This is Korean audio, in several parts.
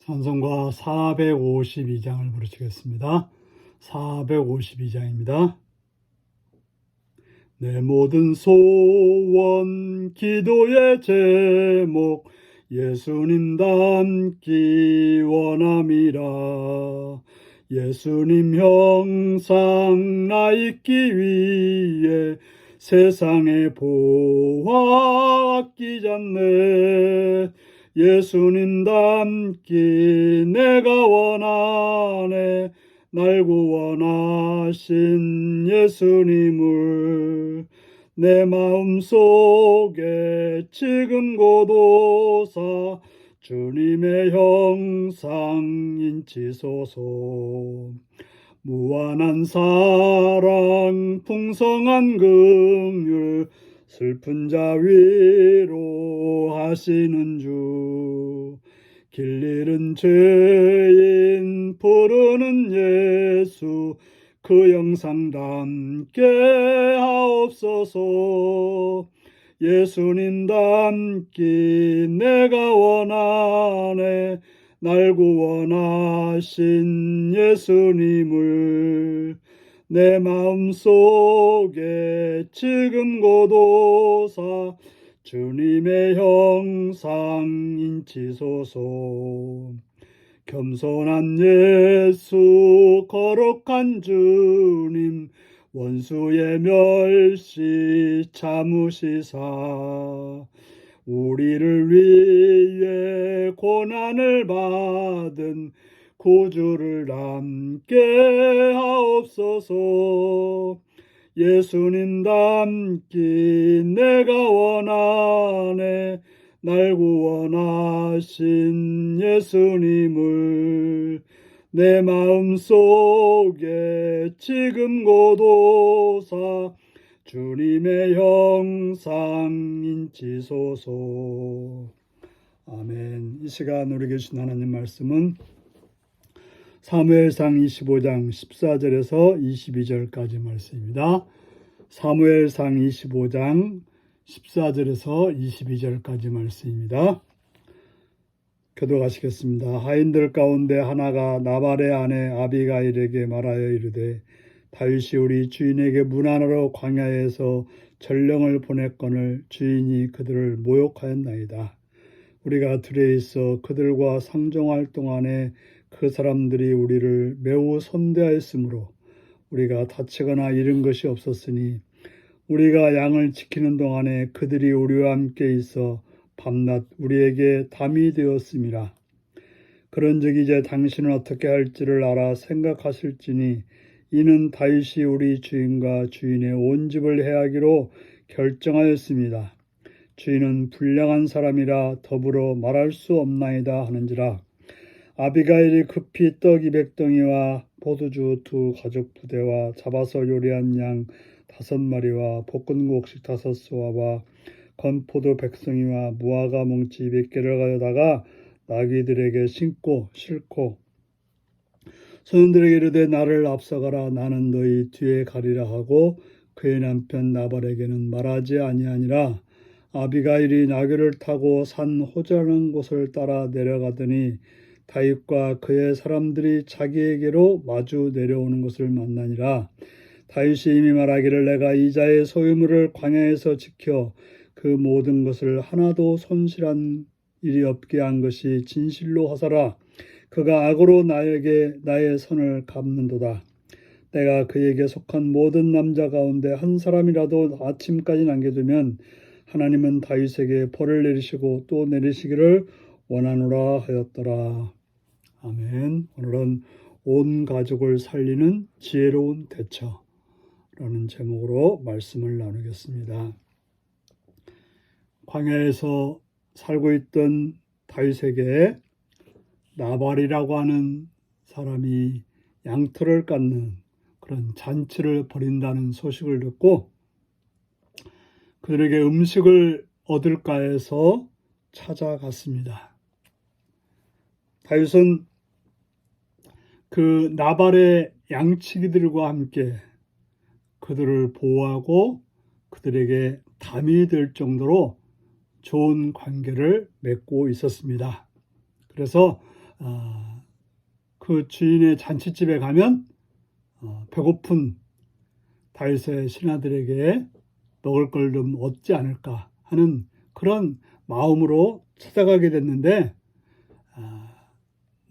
찬송가 452장을 부르시겠습니다. 452장입니다. 내 모든 소원, 기도의 제목, 예수님 닮기 원함이라. 예수님 형상 나 있기 위해 세상에 보아 아끼잖네. 예수님 닮기 내가 원하네. 날 구원하신 예수님을 내 마음 속에 지금 고도사 주님의 형상 인치소서 무한한 사랑 풍성한 긍휼 슬픈 자 위로 하시는 주 길 잃은 죄인 부르는 예수 그 영상 담게 하옵소서. 예수님 닮기 내가 원하네 날 구원하신 예수님을 내 마음 속에 지금 고도사 주님의 형상 인치소서. 겸손한 예수 거룩한 주님 원수의 멸시 참으시사. 우리를 위해 고난을 받은 구주를 남게 하옵소서. 예수님 닮기 내가 원하네. 날 구원하신 예수님을 내 마음 속에 지금 고도사 주님의 형상 인치소서. 아멘. 이 시간 우리 계신 하나님 말씀은 사무엘상 25장 14절에서 22절까지 말씀입니다. 사무엘상 25장 14절에서 22절까지 말씀입니다. 교도가시겠습니다. 하인들 가운데 하나가 나발의 아내 아비가일에게 말하여 이르되 다윗이 우리 주인에게 문안으로 광야에서 전령을 보냈거늘 주인이 그들을 모욕하였나이다. 우리가 들에 있어 그들과 상종할 동안에 그 사람들이 우리를 매우 선대하였으므로 우리가 다치거나 잃은 것이 없었으니 우리가 양을 지키는 동안에 그들이 우리와 함께 있어 밤낮 우리에게 담이 되었음이라. 그런즉 이제 당신은 어떻게 할지를 알아 생각하실지니 이는 다윗이 우리 주인과 주인의 온 집을 해하기로 결정하였습니다. 주인은 불량한 사람이라 더불어 말할 수 없나이다 하는지라. 아비가일이 급히 떡 200덩이와 포도주 두 가죽 부대와 잡아서 요리한 양 다섯 마리와 볶은 곡식 다섯 소와와 건포도 백성이와 무화과 뭉치 200개를 가져다가 나귀들에게 신고 싣고 소년들에게 이르되 나를 앞서가라. 나는 너희 뒤에 가리라 하고 그의 남편 나발에게는 말하지 아니하니라. 아비가일이 나귀를 타고 산 호전한 곳을 따라 내려가더니 다윗과 그의 사람들이 자기에게로 마주 내려오는 것을 만나니라. 다윗이 이미 말하기를 내가 이자의 소유물을 광야에서 지켜 그 모든 것을 하나도 손실한 일이 없게 한 것이 진실로 하사라. 그가 악으로 나에게 나의 선을 갚는도다. 내가 그에게 속한 모든 남자 가운데 한 사람이라도 아침까지 남겨두면 하나님은 다윗에게 벌을 내리시고 또 내리시기를 원하노라 하였더라. 아멘. 오늘은 온 가족을 살리는 지혜로운 대처라는 제목으로 말씀을 나누겠습니다. 광야에서 살고 있던 다윗에게 나발이라고 하는 사람이 양털을 깎는 그런 잔치를 벌인다는 소식을 듣고 그들에게 음식을 얻을까 해서 찾아갔습니다. 다윗은 그 나발의 양치기들과 함께 그들을 보호하고 그들에게 담이 될 정도로 좋은 관계를 맺고 있었습니다. 그래서 아, 그 주인의 잔치집에 가면 어, 배고픈 다윗의 신하들에게 먹을 걸 좀 얻지 않을까 하는 그런 마음으로 찾아가게 됐는데 아,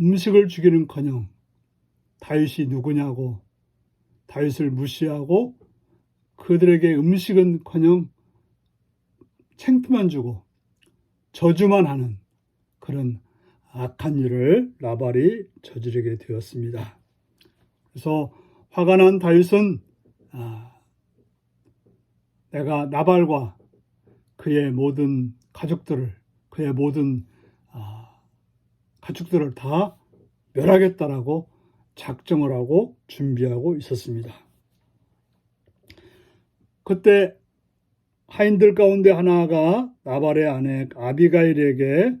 음식을 주기는커녕 다윗이 누구냐고 다윗을 무시하고 그들에게 음식은 커녕 챙피만 주고 저주만 하는 그런 악한 일을 나발이 저지르게 되었습니다. 그래서 화가 난 다윗은 아, 내가 나발과 그의 모든 가족들을 그의 모든 아, 가축들을 다 멸하겠다라고 작정을 하고 준비하고 있었습니다. 그때 하인들 가운데 하나가 나발의 아내 아비가일에게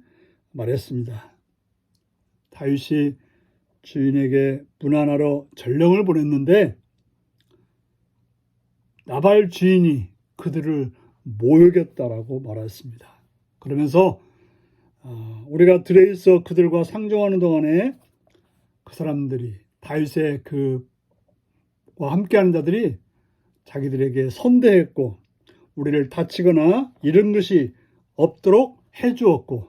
말했습니다. 다윗이 주인에게 문안하러 전령을 보냈는데 나발 주인이 그들을 모욕했다라고 말했습니다. 그러면서 어, 우리가 들에 있어 그들과 상종하는 동안에 그 사람들이 다윗의 그와 함께하는 자들이 자기들에게 선대했고 우리를 다치거나 이런 것이 없도록 해주었고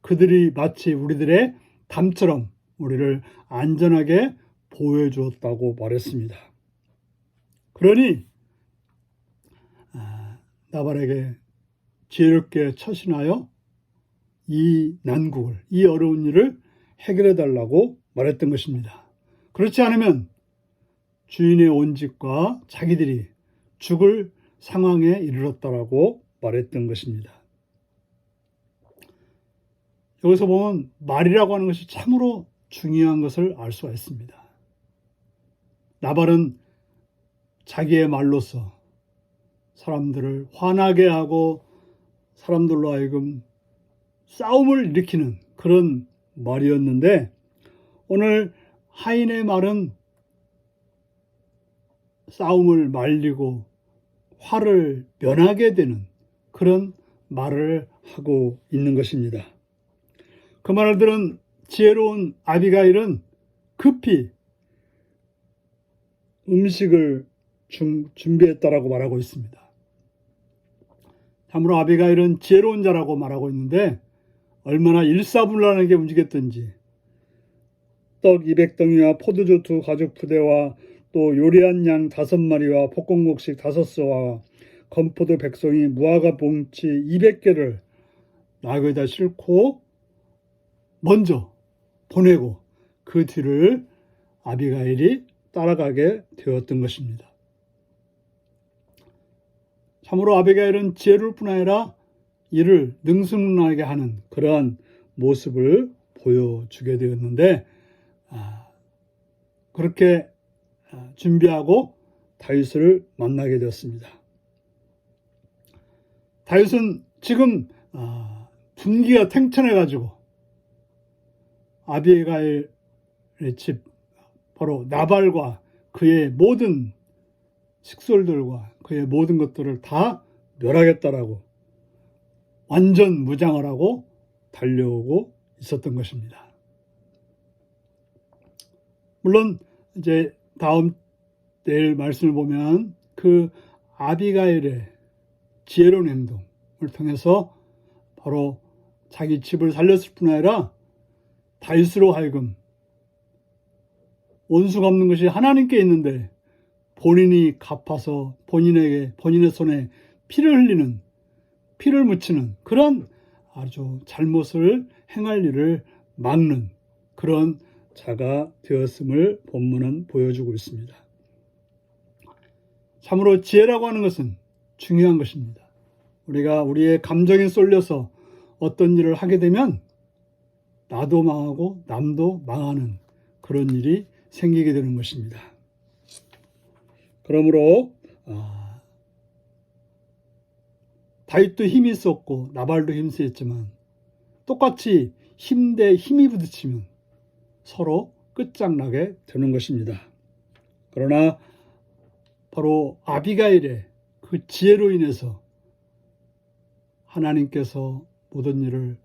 그들이 마치 우리들의 담처럼 우리를 안전하게 보호해 주었다고 말했습니다. 그러니 아, 나발에게 지혜롭게 처신하여 이 난국을 이 어려운 일을 해결해 달라고 말했던 것입니다. 그렇지 않으면 주인의 온 집과 자기들이 죽을 상황에 이르렀다라고 말했던 것입니다. 여기서 보면 말이라고 하는 것이 참으로 중요한 것을 알 수가 있습니다. 나발은 자기의 말로서 사람들을 화나게 하고 사람들로 하여금 싸움을 일으키는 그런 말이었는데 오늘 하인의 말은 싸움을 말리고 화를 면하게 되는 그런 말을 하고 있는 것입니다. 그 말을 들은 지혜로운 아비가일은 급히 음식을 준, 준비했다라고 말하고 있습니다. 참으로 아비가일은 지혜로운 자라고 말하고 있는데 얼마나 일사불란하게 움직였던지 떡 200덩이와 포도주 두 가죽 부대와 또 요리한 양 다섯 마리와 볶음국식 다섯 서와 건포도 백송이 무화과 봉치 200개를 나귀에다 싣고 먼저 보내고 그 뒤를 아비가일이 따라가게 되었던 것입니다. 참으로 아비가일은 지혜를 뿐 아니라 이를 능숙하게 하는 그러한 모습을 보여주게 되었는데 아, 그렇게 아, 준비하고 다윗을 만나게 되었습니다. 다윗은 지금 아, 분기가 탱천해 가지고 아비가일의 집 바로 나발과 그의 모든 식솔들과 그의 모든 것들을 다 멸하겠다라고 완전 무장을 하고 달려오고 있었던 것입니다. 물론 이제 다음 내일 말씀을 보면 그 아비가일의 지혜로운 행동을 통해서 바로 자기 집을 살렸을 뿐 아니라 다윗으로 하여금 원수가 없는 것이 하나님께 있는데 본인이 갚아서 본인에게 본인의 손에 피를 흘리는 피를 묻히는 그런 아주 잘못을 행할 일을 막는 그런 자가 되었음을 본문은 보여주고 있습니다. 참으로 지혜라고 하는 것은 중요한 것입니다. 우리가 우리의 감정에 쏠려서 어떤 일을 하게 되면 나도 망하고 남도 망하는 그런 일이 생기게 되는 것입니다. 그러므로 아, 다윗도 힘이 있었고 나발도 힘쓰였지만 똑같이 힘 대 힘이 부딪히면 서로 끝장나게 되는 것입니다. 그러나 바로 아비가일의 그 지혜로 인해서 하나님께서 모든 일을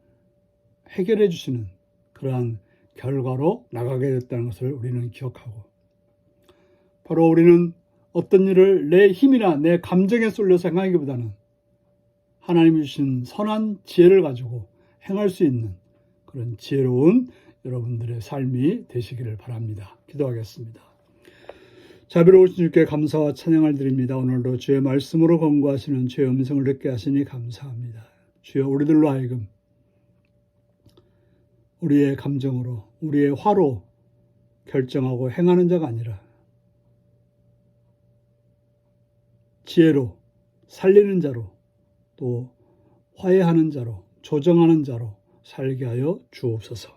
해결해 주시는 그러한 결과로 나가게 됐다는 것을 우리는 기억하고 바로 우리는 어떤 일을 내 힘이나 내 감정에 쏠려서 행하기보다는 하나님이 주신 선한 지혜를 가지고 행할 수 있는 그런 지혜로운 여러분들의 삶이 되시기를 바랍니다. 기도하겠습니다. 자비로우신 주께 감사와 찬양을 드립니다. 오늘도 주의 말씀으로 권고하시는 주의 음성을 듣게 하시니 감사합니다. 주여 우리들로 하여금 우리의 감정으로 우리의 화로 결정하고 행하는 자가 아니라 지혜로 살리는 자로 또 화해하는 자로 조정하는 자로 살게 하여 주옵소서.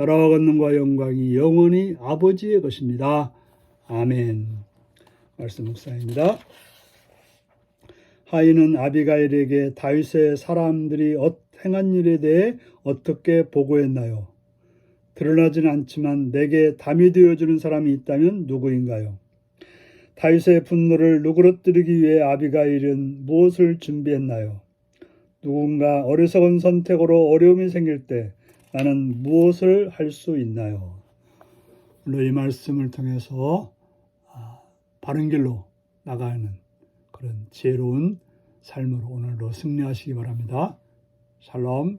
나라와 권능과 영광이 영원히 아버지의 것입니다. 아멘. 말씀 묵상입니다. 하인은 아비가일에게 다윗의 사람들이 어- 행한 일에 대해 어떻게 보고했나요? 드러나진 않지만 내게 담이 되어주는 사람이 있다면 누구인가요? 다윗의 분노를 누그러뜨리기 위해 아비가일은 무엇을 준비했나요? 누군가 어리석은 선택으로 어려움이 생길 때 나는 무엇을 할 수 있나요? 오늘 이 말씀을 통해서 아, 바른 길로 나가는 그런 지혜로운 삶으로 오늘도 승리하시기 바랍니다. 샬롬.